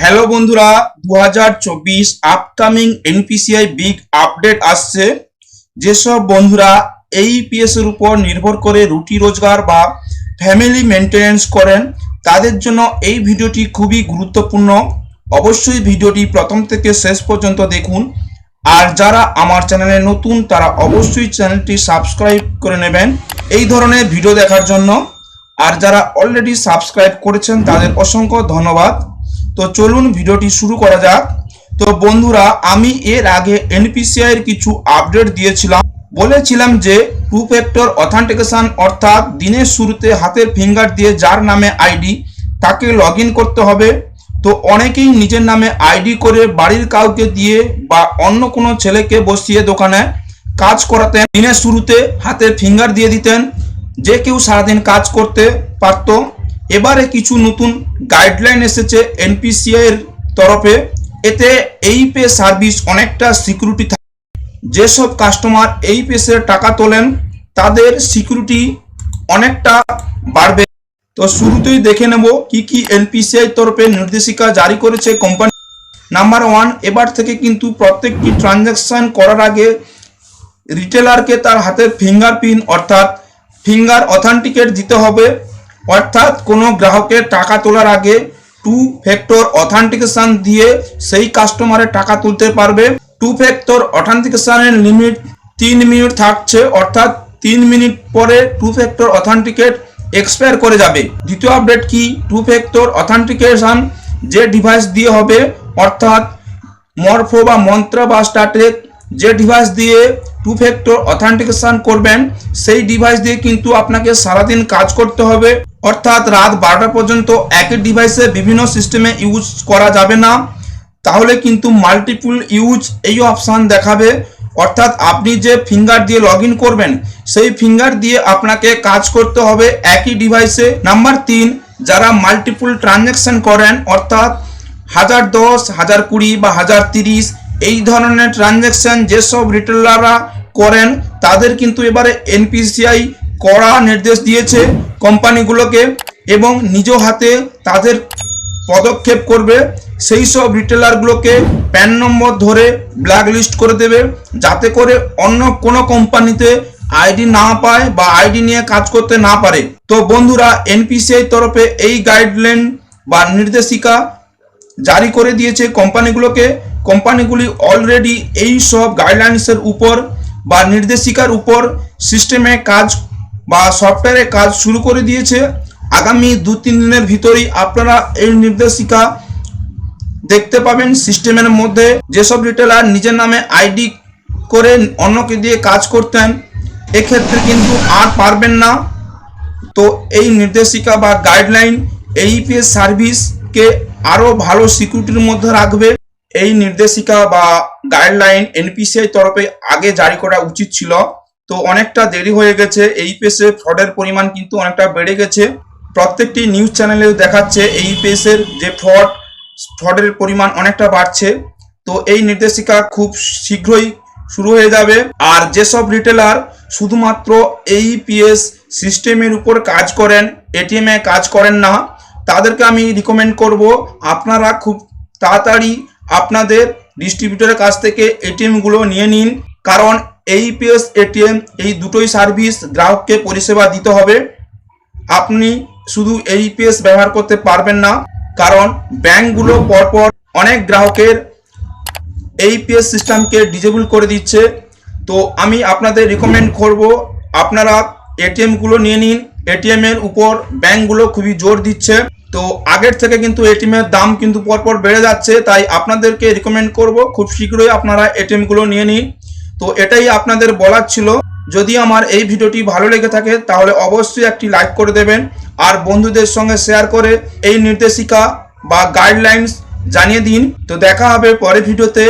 Hello বন্ধুরা দু হাজার চব্বিশ আপকামিং এনপিসিআই বিগ আপডেট আসছে। যেসব বন্ধুরা এই পিএস এর উপর নির্ভর করে রুটি রোজগার বা ফ্যামিলি মেনটেনেন্স করেন, তাদের জন্য এই ভিডিওটি খুবই গুরুত্বপূর্ণ। অবশ্যই ভিডিওটি প্রথম থেকে শেষ পর্যন্ত দেখুন। আর যারা আমার চ্যানেলে নতুন, তারা অবশ্যই চ্যানেলটি সাবস্ক্রাইব করে নেবেন এই ধরনের ভিডিও দেখার জন্য। আর যারা অলরেডি সাবস্ক্রাইব করেছেন, তাদের অসংখ্য ধন্যবাদ। তো চলুন ভিডিওটি শুরু করা যাক। তো বন্ধুরা, আমি এর আগে এনপিসিআই এর কিছু আপডেট দিয়েছিলাম। বলেছিলাম যে টু ফ্যাক্টর অথেন্টিকেশন অর্থাৎ দিনের শুরুতে হাতের ফিঙ্গার দিয়ে যার নামে আইডি তাকে লগ করতে হবে। তো অনেকেই নিজের নামে আইডি করে বাড়ির কাউকে দিয়ে বা অন্য কোনো ছেলেকে বসিয়ে দোকানে কাজ করাতেন। দিনের শুরুতে হাতে ফিঙ্গার দিয়ে দিতেন। যে কেউ সারাদিন কাজ করতে পারত। এবারে কিছু নতুন গাইডলাইন এসেছে এনপিসিআই এর তরফে। এতে এই পে সার্ভিস অনেকটা সিকিউরিটি থাকে যেসব কাস্টমার এই পেসের টাকা তোলেন, তাদের সিকিউরিটি অনেকটা বাড়বে। তো শুরুতেই দেখে নেব কি কি এনপিসিআই তরফে নির্দেশিকা জারি করেছে কোম্পানি নাম্বার ওয়ান এবার থেকে কিন্তু প্রত্যেকটি ট্রানজ্যাকশন করার আগে রিটেলারকে তার হাতের ফিঙ্গারপ্রিন্ট অর্থাৎ ফিঙ্গার অথেন্টিকেট দিতে হবে। অর্থাৎ কোনো গ্রাহকের টাকা তোলার আগে টু ফ্যাক্টর অথেন্টিকেশন দিয়ে সেই কাস্টমারের টাকা তুলতে পারবে। টু ফ্যাক্টর অথেন্টিকেশনের লিমিট তিন মিনিট থাকছে, অর্থাৎ তিন মিনিট পরে টু ফ্যাক্টর অথেন্টিকেট এক্সপায়ার করে যাবে। দ্বিতীয় আপডেট কি? টু ফ্যাক্টর অথেন্টিকেশন যে ডিভাইস দিয়ে হবে, অর্থাৎ মরফো বা মন্ত্র বা স্টার্টেক যে ডিভাইস দিয়ে টু ফ্যাক্টর অথেন্টিকেশন করবেন, সেই ডিভাইস দিয়ে কিন্তু আপনাকে সারাদিন কাজ করতে হবে। অর্থাৎ রাত বারোটা পর্যন্ত একই ডিভাইসে বিভিন্ন সিস্টেমে ইউজ করা যাবে না। তাহলে কিন্তু মাল্টিপুল ইউজ এই অপশান দেখাবে। অর্থাৎ আপনি যে ফিঙ্গার দিয়ে লগ করবেন, সেই ফিঙ্গার দিয়ে আপনাকে কাজ করতে হবে একই ডিভাইসে নাম্বার তিন, যারা মাল্টিপুল ট্রানজ্যাকশন করেন, অর্থাৎ হাজার দশ, হাজার কুড়ি বা হাজার তিরিশ এই ধরনের ট্রানজ্যাকশন যেসব রিটেলাররা করেন, তাদের কিন্তু এবারে এনপিসিআই কড়া নির্দেশ দিয়েছে কোম্পানিগুলোকে এবং নিজ হাতে তাদের পদক্ষেপ করবে। সেই সব রিটেলারগুলোকে প্যান নম্বর ধরে ব্ল্যাক লিস্ট করে দেবে, যাতে করে অন্য কোনো কোম্পানিতে আইডি না পায় বা আইডি নিয়ে কাজ করতে না পারে। তো বন্ধুরা এনপিসিআই তরফে এই গাইডলাইন বা নির্দেশিকা জারি করে দিয়েছে কোম্পানিগুলোকে। কোম্পানিগুলি অলরেডি এই সব গাইডলাইন্সের উপর বা নির্দেশিকার উপর সিস্টেমে কাজ বা সফটওয়্যারে কাজ শুরু করে দিয়েছে। আগামী দু তিন দিনের ভিতরেই আপনারা এই নির্দেশিকা দেখতে পাবেন সিস্টেমের মধ্যে। যেসব রিটেলার নিজের নামে আইডি করে অন্যকে দিয়ে কাজ করতেন, এক্ষেত্রে কিন্তু আর পারবেন না। তো এই নির্দেশিকা বা গাইডলাইন এইপিএস সার্ভিসকে আরও ভালো সিকিউরিটির মধ্যে রাখবে। এই নির্দেশিকা বা গাইডলাইন এনপিসিআই তরফে আগে জারি করা উচিত ছিল। তো অনেকটা দেরি হয়ে গেছে এইপিএসে ফ্রডের পরিমাণ কিন্তু অনেকটা বেড়ে গেছে। প্রত্যেকটি নিউজ চ্যানেলেও দেখাচ্ছে এইপিএসের যে ফ্রড ফ্রডের পরিমাণ অনেকটা বাড়ছে। তো এই নির্দেশিকা খুব শীঘ্রই শুরু হয়ে যাবে। আর যেসব রিটেলার শুধুমাত্র এই পিএস সিস্টেমের উপর কাজ করেন এটিএম কাজ করেন না, তাদেরকে আমি রিকমেন্ড করব, আপনারা খুব তাড়াতাড়ি আপনাদের ডিস্ট্রিবিউটরের কাছ থেকে এটিএমগুলো নিয়ে নিন। কারণ এই পিএস এটিএম এই দুটোই সার্ভিস গ্রাহককে পরিষেবা দিতে হবে। আপনি শুধু এই পিএস ব্যবহার করতে পারবেন না, কারণ ব্যাংকগুলো পরপর অনেক গ্রাহকের এই পিএস সিস্টেমকে ডিজেবল করে দিচ্ছে। তো আমি আপনাদের রিকমেন্ড করব, আপনারা এটিএমগুলো নিয়ে নিন। এটিএম এর উপর ব্যাংকগুলো খুবই জোর দিচ্ছে। তো আগের থেকে কিন্তু এটিএমের দাম কিন্তু পরপর বেড়ে যাচ্ছে, তাই আপনাদেরকে রিকমেন্ড করব খুব শীঘ্রই আপনারা এটিএমগুলো নিয়ে নিন। তো এটাই আপনাদের বলার ছিল। যদি আমার এই ভিডিওটি ভালো লেগে থাকে, তাহলে অবশ্যই একটি লাইক করে দেবেন আর বন্ধুদের সঙ্গে শেয়ার করে এই নির্দেশিকা বা গাইডলাইন্স জানিয়ে দিন। তো দেখা হবে পরের ভিডিওতে।